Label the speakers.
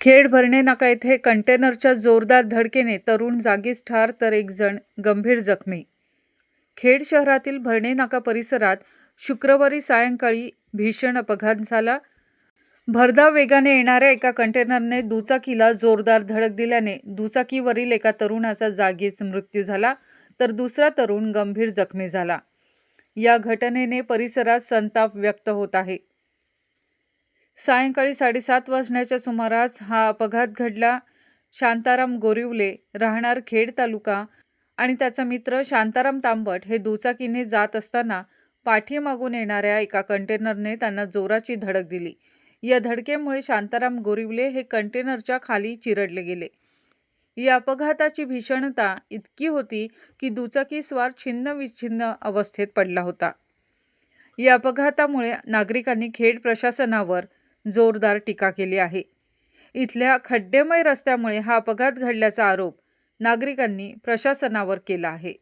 Speaker 1: खेड भरणेनाका येथे कंटेनरच्या जोरदार धडकेने तरुण जागीच ठार तर एक जण गंभीर जखमी. खेड शहरातील भरणे नाका परिसरात शुक्रवारी सायंकाळी भीषण अपघात झाला. भरधाव वेगाने येणाऱ्या एका कंटेनरने दुचाकीला जोरदार धडक दिल्याने दुचाकीवरील एका तरुणाचा जागीच मृत्यू झाला तर दुसरा तरुण गंभीर जखमी झाला. या घटनेने परिसरात संताप व्यक्त होत आहे. सायंकाळी साडेसात वाजण्याच्या सुमारास हा अपघात घडला. शांताराम गोरिवले राहणार खेड तालुका आणि त्याचा मित्र शांताराम तांबट हे दुचाकीने जात असताना पाठीमागून येणाऱ्या एका कंटेनरने त्यांना जोराची धडक दिली. या धडकेमुळे शांताराम गोरिवले हे कंटेनरच्या खाली चिरडले गेले. या अपघाताची भीषणता इतकी होती की दुचाकी स्वार छिन्न विछिन्न अवस्थेत पडला होता. या अपघातामुळे नागरिकांनी खेड प्रशासनावर जोरदार टीका केली आहे. इथल्या खड्डेमय रस्त्यामुळे हा अपघात घडल्याचा आरोप नागरिकांनी प्रशासनावर केला आहे.